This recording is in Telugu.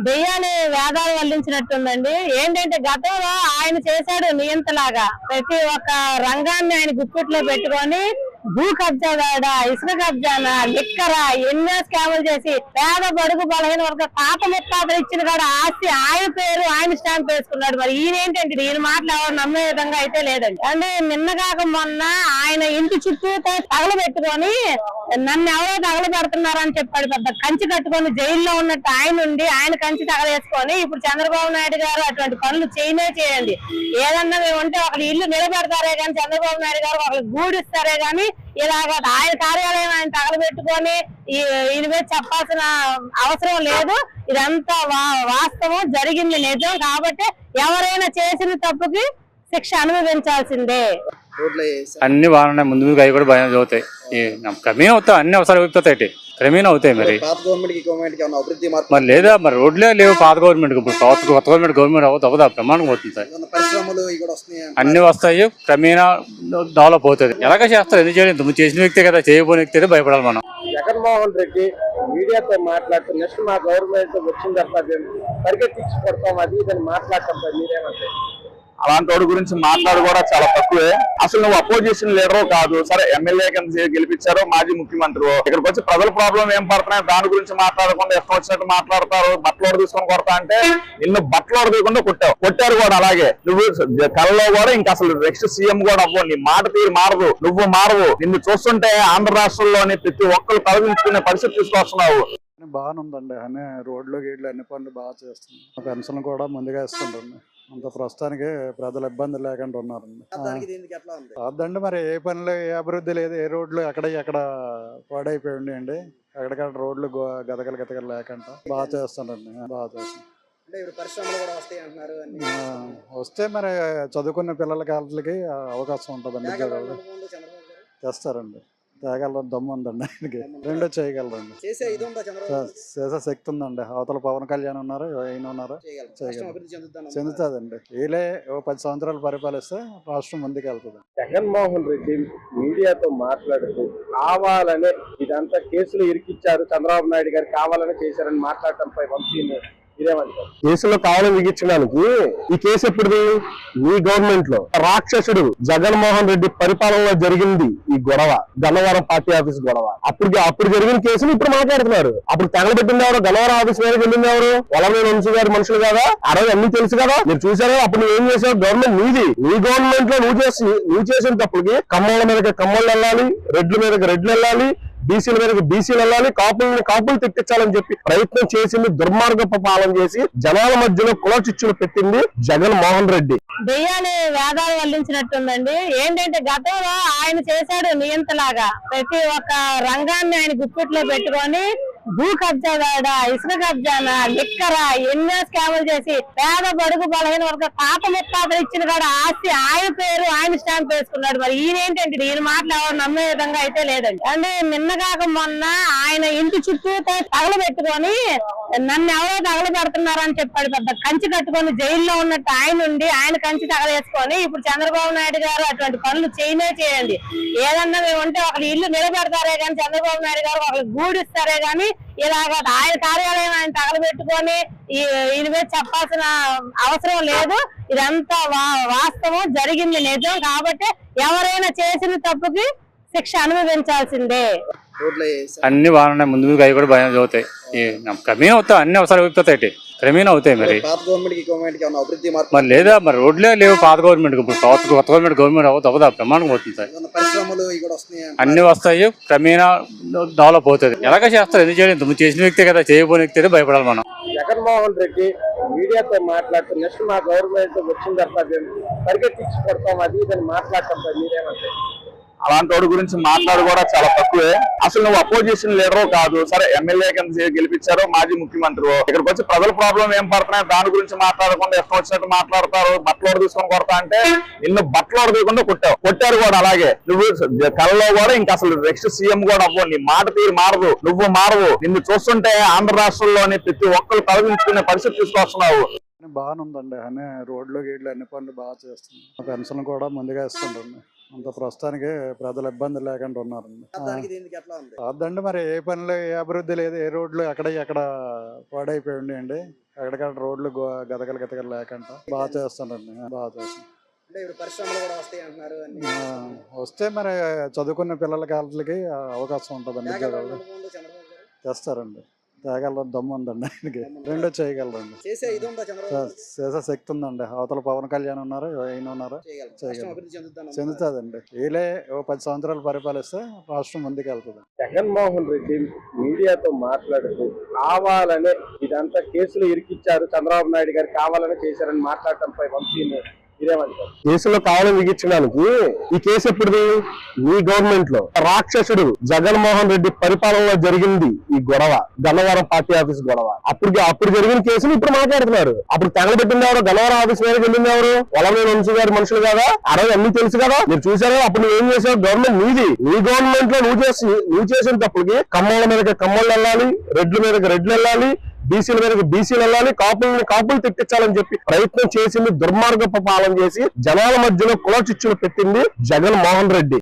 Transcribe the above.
దెయ్యాన్ని వేదాలు వల్లించినట్టుందండి. ఏంటంటే గతంలో ఆయన చేశాడు నియంతలాగా. ప్రతి ఒక్క రంగాన్ని ఆయన గుప్పిట్లో పెట్టుకొని భూ కబ్జాదాడ ఇసుక కబ్జానా లిక్కరా ఎన్నో స్కాములు చేసి పేద బడుగు బలహీన వర్గ తాత ముత్తాతలు ఇచ్చిన కాడ ఆస్తి ఆయన పేరు ఆయన స్టాంప్ వేసుకున్నాడు. మరి ఈయన ఏంటంటే ఈయన మాటలు ఎవరు నమ్మే విధంగా అయితే లేదండి. అంటే నిన్న కాక మొన్న ఆయన ఇంటి చుట్టూ తగలబెట్టుకొని నన్ను ఎవరో తగలబెడుతున్నారని చెప్పాడు పెద్ద కంచి కట్టుకొని జైల్లో ఉన్నట్టు ఆయన ఉండి ఆయన కంచి తగలేసుకొని ఇప్పుడు చంద్రబాబు నాయుడు గారు అటువంటి పనులు చేయనే చేయండి. ఏదన్నా మేము ఉంటే ఒకరు ఇల్లు నిలబెడతారే కానీ చంద్రబాబు నాయుడు గారు ఒకరికి గూడిస్తారే కానీ ఇలాగ ఆయన కార్యాలయం ఆయన తగలబెట్టుకొని ఈ- ఈయన మీద చెప్పాల్సిన అవసరం లేదు. ఇదంతా వాస్తవం జరిగింది నిజం కాబట్టి ఎవరైనా చేసిన తప్పుకి శిక్ష అనుభవించాల్సిందే. అన్ని బాగున్నాయి ముందు ముందు అవి కూడా ఈ నమ్ క్రమేణా అవుతాయి అన్ని అవసరాలు అయిపోతాయి క్రమేణా అవుతాయి మరి. పాత గవర్నమెంట్కి గవర్నమెంట్కి ఏమైనా అభివృద్ధి మార్పు మరి లేదా? మరి రోడ్లే లేవు పాత గవర్నమెంట్ ఇప్పుడు కొత్త కొత్త గవర్నమెంట్ గవర్నమెంట్ అవ్వదు అవ్వదు. ప్రమాణం అవుతుంది సార్. ఏమైనా పరిశ్రమలు ఇవి కూడా వస్తున్నాయి? అన్ని వస్తాయి క్రమేణా డెవలప్ అవుతుంది. ఎలాగ చేస్తారు? ఎందుకు చేయలేదు? నువ్వు చేసిన వ్యక్తే కదా చేయబోని వ్యక్తి అయితే భయపడాలి మనం. జగన్మోహన్ రెడ్డి మీడియాతో మాట్లాడుతూ నెక్స్ట్ మా గవర్నమెంట్ వచ్చిన తర్వాత పరిగెత్తించి కొడతాం అది ఇదని మాట్లాడటం మీరేమంటారు? అలాంటి వాడి గురించి మాట్లాడు కూడా చాలా తక్కువే. అసలు నువ్వు అపోజిషన్ లీడర్ కాదు. సరే ఎమ్మెల్యే కింద గెలిపించారు మాజీ ముఖ్యమంత్రి ఇక్కడికి వచ్చి ప్రజల ప్రాబ్లం ఏం పడుతున్నాయి? దాని గురించి మాట్లాడకుండా ఇష్టం వచ్చినట్టు మాట్లాడతారు. బట్టలోడు తీసుకొని కొడతా అంటే నిన్ను బట్టలోడు తీయకుండా కొట్టావు. కొట్టారు కూడా అలాగే. నువ్వు కళ్ళలో కూడా ఇంకా అసలు నెక్స్ట్ సీఎం కూడా అవ్వవు. నీ మాట తీరు మారదు. నువ్వు మారవు. నిన్ను చూస్తుంటే ఆంధ్ర రాష్ట్రంలోని ప్రతి ఒక్కరు తలదించుకునే పరిస్థితి తీసుకొస్తున్నావు. బాగానే ఉందండి అన్ని రోడ్లు గీడ్లు అన్ని పనులు బాగా చేస్తుంది. పెన్షన్ కూడా ముందుగా ఇస్తుండండి అంత ప్రస్తుతానికి ప్రజలు ఇబ్బంది లేకుండా ఉన్నారండి. అదండి మరి ఏ పనులు ఏ అభివృద్ధి లేదు. ఏ రోడ్లు ఎక్కడ ఎక్కడ పాడైపోయి ఉన్నాయండి ఎక్కడికక్కడ రోడ్లు గో- గదగలు గదగలు లేకుండా బాగా చేస్తుండండి బాగా ఆ, వస్తే మరి చదువుకున్న పిల్లలకి వాళ్ళకి అవకాశం ఉంటుందండి. తేగలరా తేగలరు దమ్ము ఉందండి ఆయనకి. రెండు చేయగలరండి. చేసే ఇది ఉందా చంద్రబాబు గారు? చేసే శక్తి ఉందండి. అవతల పవన్ కళ్యాణ్ ఉన్నారు? ఆయన ఉన్నారు? చెందుతుందండి. వీళ్ళే ఓ పది సంవత్సరాలు పరిపాలిస్తే రాష్ట్రం ముందుకు వెళ్తుంది జగన్మోహన్ రెడ్డి మీడియాతో మాట్లాడుతూ కావాలనే ఇదంతా కేసులు ఇరికిచ్చారు చంద్రబాబు నాయుడు గారు కావాలనే చేశారని మాట్లాడటంపై వంశీ కేసులో కావాలని బిగించడానికి ఈ కేసు ఎప్పుడుది? మీ గవర్నమెంట్లో రాక్షసుడు జగన్మోహన్ రెడ్డి పరిపాలనలో జరిగింది ఈ గొడవ. గన్నవరం పార్టీ ఆఫీస్ గొడవ. అప్పుడు అప్పుడు జరిగిన కేసులు ఇప్పుడు మాట్లాడుతున్నారు. అప్పుడు తగలబెట్టింది ఎవరు? గన్నవరం ఆఫీస్ మీద వెళ్ళింది ఎవరు? పొలమే వంశీ గారి మనుషులు కదా? ఆ రోజు అన్ని తెలుసు కదా? మీరు చూసారా అప్పుడు నువ్వు ఏం చేసావు? గవర్నమెంట్ నీది. నీ గవర్నమెంట్లో నువ్వు చేసి నువ్వు చేసిన తప్పులకి కమ్మల మీదకి కమ్మలు వెళ్ళాలి రెడ్ల మీదకి రెడ్లు వెళ్ళాలి బీసీల మీదకి బీసీలు వెళ్ళాలి కాపులని కాపులు తెప్పించాలని చెప్పి ప్రయత్నం చేసింది దుర్మార్గపు పాలన చేసి జనాల మధ్యలో కుల చిచ్చులు పెట్టింది జగన్ మోహన్ రెడ్డి. దెయ్యాన్ని వేదాలు వల్లించినట్టుందండి. ఏంటంటే గతంలో ఆయన చేశాడు నియంతలాగా. ప్రతి ఒక్క రంగాన్ని ఆయన గుప్పిట్లో పెట్టుకొని భూ కబ్జాదాడ ఇసుక కబ్జాన లిక్కరా ఎన్నో స్కాములు చేసి పేద బడుగు బలహీన వర్గ తాత ముత్తాతలు ఇచ్చిన కాడ ఆస్తి ఆయన పేరు ఆయన స్టాంప్ వేసుకున్నాడు మరి. ఈయన ఏంటంటే ఈయన మాటలు ఎవరు నమ్మే విధంగా అయితే లేదండి. అంటే నిన్న కాక మొన్న ఆయన ఇంటి చుట్టూ తగలబెట్టుకొని నన్ను ఎవరో తగలబెడుతున్నారని చెప్పాడు పెద్ద కంచి కట్టుకొని జైల్లో ఉన్నట్టు ఆయన ఉండి ఆయన కంచి తగలేసుకొని ఇప్పుడు చంద్రబాబు నాయుడు గారు అటువంటి పనులు చేయనే చేయండి. ఏదన్నా మేము ఉంటే ఒకరి ఇల్లు నిలబెడతారే కానీ చంద్రబాబు నాయుడు గారు ఒకరికి గూడిస్తారే కానీ ఇలాగ ఆయన కార్యాలయం ఆయన తగలబెట్టుకొని ఈ- ఈయన మీద చెప్పాల్సిన అవసరం లేదు. ఇదంతా వాస్తవం జరిగింది నిజం కాబట్టి ఎవరైనా చేసిన తప్పుకి శిక్ష అనుభవించాల్సిందే. అన్ని బాగున్నాయి ముందు ముందు అవి కూడా ఈ నమ్ క్రమేణా అవుతాయి అన్ని అవసరాలు అయిపోతాయి క్రమేణా అవుతాయి మరి. పాత గవర్నమెంట్కి గవర్నమెంట్కి ఏమైనా అభివృద్ధి మార్పు మరి లేదా మరి రోడ్లే లేవు పాత గవర్నమెంట్ ఇప్పుడు కొత్త కొత్త గవర్నమెంట్ గవర్నమెంట్ అవ్వదు అవ్వదు ప్రమాణం అవుతుంది సార్. ఏమైనా పరిశ్రమలు ఇవి కూడా వస్తున్నాయి? అంటున్నారు. అన్ని వస్తాయి క్రమేణా డెవలప్ అవుతుంది. ఎలాగ చేస్తారు ఎందుకు చేయలేదు? నువ్వు చేసిన వ్యక్తే కదా చేయబోని వ్యక్తి అయితే భయపడాలి మనం. జగన్మోహన్ రెడ్డి మీడియాతో మాట్లాడుతూ నెక్స్ట్ మా గవర్నమెంట్ వచ్చిన తర్వాత పరిగెత్తించి కొడతాం అది ఇదని మాట్లాడటంపై మీరేమంటారు? అలాంటి వాడి గురించి మాట్లాడు కూడా చాలా తక్కువే. అసలు నువ్వు అపోజిషన్ లీడర్ కాదు. సరే ఎమ్మెల్యే కింద గెలిపించారు మాజీ ముఖ్యమంత్రి. ఇక్కడికి వచ్చి ప్రజల ప్రాబ్లం ఏం పడుతున్నాయి? దాని గురించి మాట్లాడకుండా ఇష్టం వచ్చినట్టు మాట్లాడతారు? బట్టలోడు తీసుకొని కొడతా అంటే నిన్ను బట్టలోడు తీయకుండా కొట్టావు. కొట్టారు కూడా అలాగే. నువ్వు కళ్ళలో కూడా ఇంకా అసలు నెక్స్ట్ సీఎం కూడా అవ్వవు. నీ మాట తీరు మారదు. నువ్వు మారవు. నిన్ను చూస్తుంటే ఆంధ్ర రాష్ట్రంలోని ప్రతి ఒక్కరు తలదించుకునే పరిస్థితి తీసుకొస్తున్నావు. బాగానే ఉందండి అన్ని రోడ్లు గీడ్లు అన్ని పనులు బాగా చేస్తుంది పెన్షన్ కూడా ముందుగా ఇస్తుండండి అంత ప్రస్తుతానికి ప్రజలు ఇబ్బంది లేకుండా ఉన్నారండి. అదండి మరి ఏ పనులు ఏ అభివృద్ధి లేదు. ఏ రోడ్లు ఎక్కడ ఎక్కడ పాడైపోయి ఉన్నాయండి ఎక్కడికక్కడ రోడ్లు గో- గదగలు గతగలు లేకుండా బాగా చేస్తారండి బాగా చేస్తాం అంటే ఇప్పుడు పరిశ్రమలు కూడా వస్తాయి అంటున్నారు అన్ని. ఆ, వస్తే మరి చదువుకున్న పిల్లలకి వాళ్ళకి అవకాశం ఉంటుందండి. తేగలరా తేగలరు? దమ్ము ఉందండి ఆయనకి. రెండో చేయగలరండి. చేసే ఇది ఉందా చంద్రబాబు గారు? చేసే శక్తి ఉందండి. అవతల పవన్ కళ్యాణ్ ఉన్నారు? ఆయన ఉన్నారు? చేయగలరు. చెందుతుందండి. వీళ్ళే ఓ పది సంవత్సరాలు పరిపాలిస్తే రాష్ట్రం ముందుకు వెళ్తుంది జగన్మోహన్ రెడ్డి మీడియాతో మాట్లాడుతూ కావాలనే ఇదంతా కేసులు ఇరికిచ్చారు చంద్రబాబు నాయుడు గారు కావాలని చేశారని మాట్లాడటంపై వంశీని కేసులో కావాలని విగించడానికి ఈ కేసు ఎప్పుడుది? మీ గవర్నమెంట్లో రాక్షసుడు జగన్మోహన్ రెడ్డి పరిపాలనలో జరిగింది ఈ గొడవ గన్నవరం పార్టీ ఆఫీస్ గొడవ. అప్పుడు అప్పుడు జరిగిన కేసులు ఇప్పుడు మాట్లాడుతున్నారు. అప్పుడు తగలబెట్టింది ఎవరు? గన్నవరం ఆఫీస్ మీద వెళ్ళింది ఎవరు? వలమైన వంశీ గారి మనుషులు కదా? ఆ రోజు అన్ని తెలుసు కదా? మీరు చూసారు అప్పుడు నువ్వు ఏం చేసావు? గవర్నమెంట్ నీది నీ గవర్నమెంట్లో నువ్వు చేసి నువ్వు చేసిన తప్పులకి కమ్మల మీదకి కమ్మలు వెళ్ళాలి రెడ్ల మీదకి రెడ్లు వెళ్ళాలి బీసీల మీదకి బీసీలు వెళ్ళాలి కాపుల్ని కాపులు తెప్పించాలని చెప్పి ప్రయత్నం చేసింది దుర్మార్గపు పాలన చేసి జనాల మధ్యలో కుల చిచ్చులు పెట్టింది జగన్ మోహన్ రెడ్డి.